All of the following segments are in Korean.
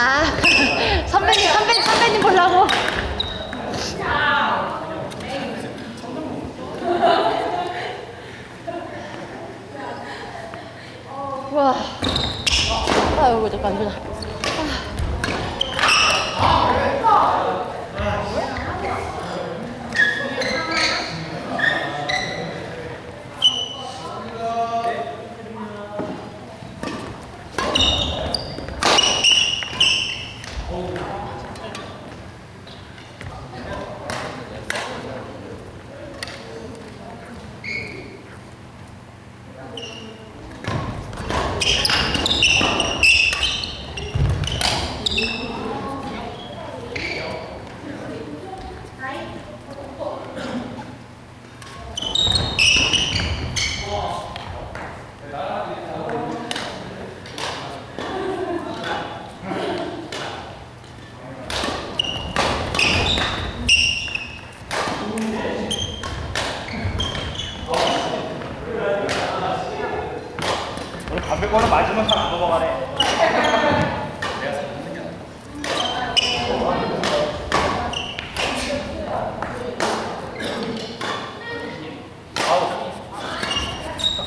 아 선배님 선배님 선배님 보려고. 와. 아이고 잠깐 누나.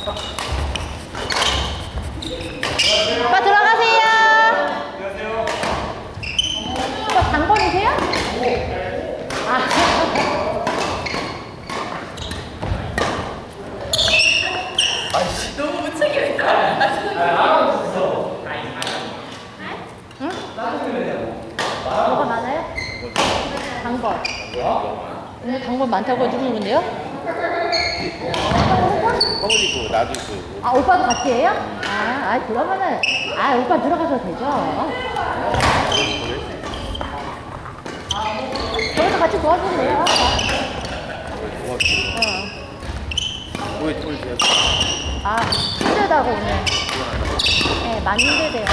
오빠 들어가세요. 안녕하세요. 오빠 당번이세요? 아. 너무 무책임했다. 뭐가 많아요? 당번. 당번 많다고 해주는 건데요? 서울이고 나도 있고 아, 오빠도 같이 해요? 아, 아 그러면은, 아, 오빠 들어가셔도 되죠. 저희도 같이 도와주면 돼요. 고맙지 어. 오늘 오늘 제가 아, 힘들다고 오늘. 네, 많이 힘들대요.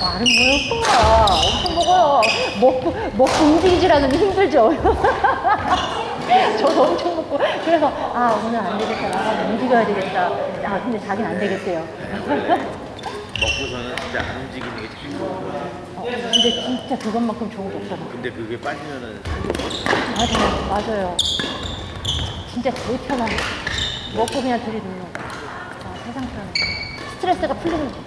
말은 뭐예요, 오빠. 엄청 먹고, 먹고 움직이질 않으면 힘들죠. 저도 엄청 먹고. 그래서, 아, 오늘 안 되겠다. 나가서 움직여야 되겠다. 아, 근데 자기는 안 되겠대요. 먹고서는 진짜 안 움직이는 게 제일 좋은 거야 어, 근데 진짜 그것만큼 좋은 게 없잖아. 근데 그게 빠지면은 맞아요, 맞아요. 진짜 제일 편한 거. 먹고 그냥 들이눕는 거. 아, 세상 편해. 스트레스가 풀리는 거.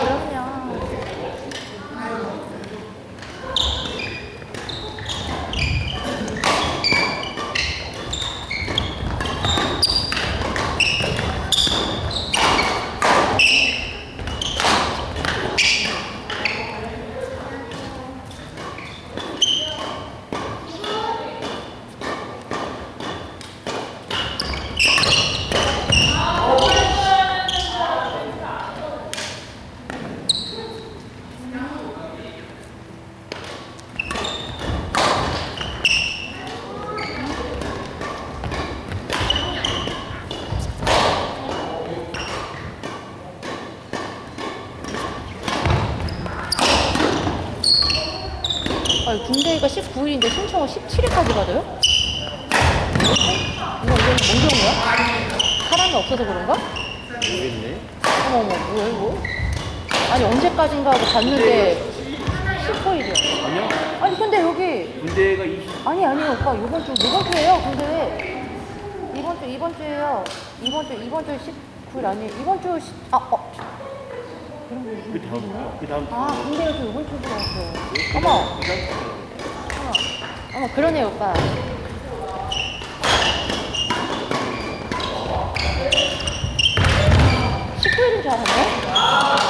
그럼요. 아, 군대가 19일인데 신청을 17일까지 받아요? 이거 이건 뭔 경우야? 사람이 없어서 그런가? 모르겠네 어머 어머 뭐야 이거? 아니 언제까지인가 하고 갔는데 15일이야. 아니요 아니 근데 여기 군대가 20 아니 아니 오빠 이번 주 이번 주예요. 근데 이번 주 이번 주예요. 이번 주 이번 주 19일 아니에요. 이번 주 시, 아 어. 그런 거그 다음 그 다음 아 근데 여기 이번 주 들어왔어요. 어머 어머 어머 그러네요 오빠. (19일인) 줄 알았네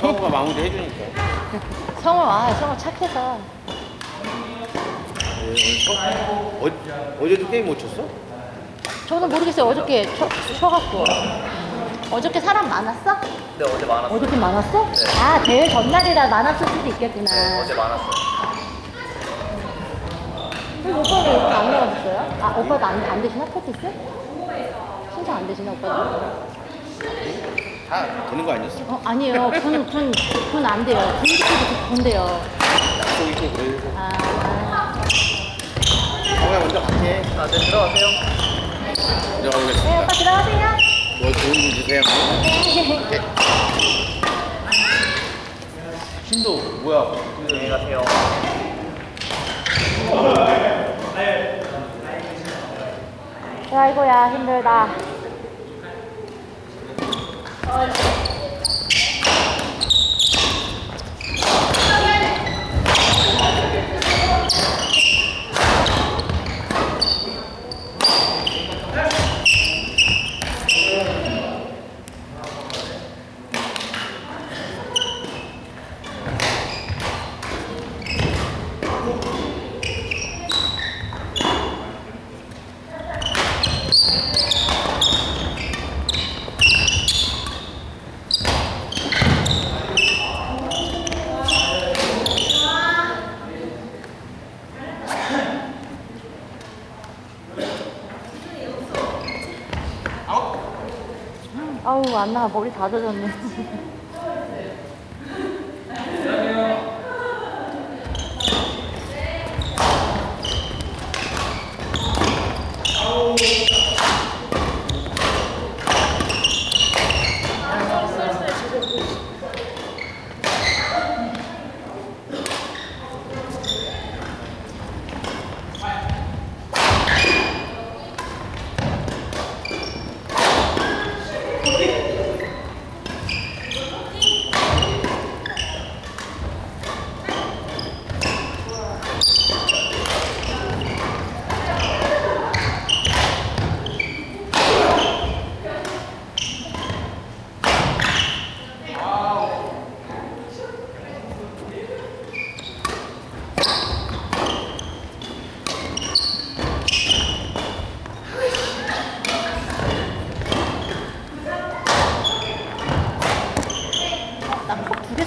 성우가 마무리 해주니까. 성우 와 성우 착해서 네, 오늘 성- 어, 어제도 게임 못 쳤어? 저는 모르겠어요 어저께 쉬, 쉬어갖고 어저께 사람 많았어? 네, 어제 많았어요. 어저께 많았어? 아 대회 전날이라 많았을 수도 있겠구나 어제 많았어요. 그럼 오빠는 이거 안 나와줬어요? 아 오빠도 안, 안 되시나 포티스? 신청 안 되시나 오빠도? 다 되는 거 아니었어? 어 아니에요 군 군 군 안 돼요 군 시켜도 군대요 약속 있고 그래서. 아 성우야 먼저 갈게. 아, 네, 들어가세요. 네, 들어가보겠습니다. 오빠 들어가세요 뭐 좋은 일 주세요. 네. 신도 뭐야? 안녕히 가세요. 아이고야 힘들다 Hola. 아우 안 나와 머리 다 젖었네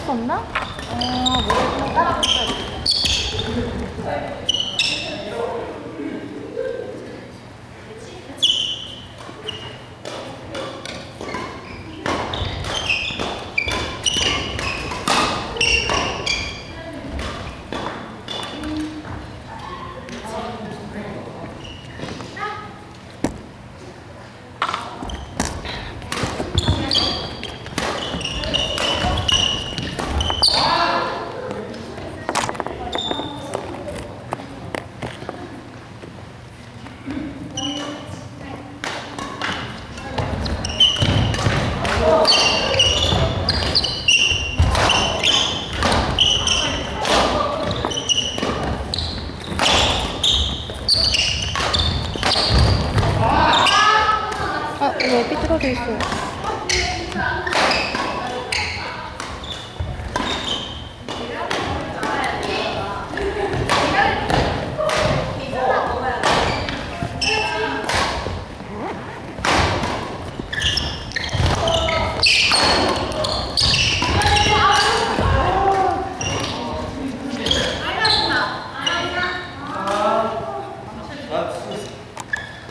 나컵두개 썼나? 아, 뭐를 좀 따라 줬어야 돼. 아, 이거 삐뚤어져 있어요.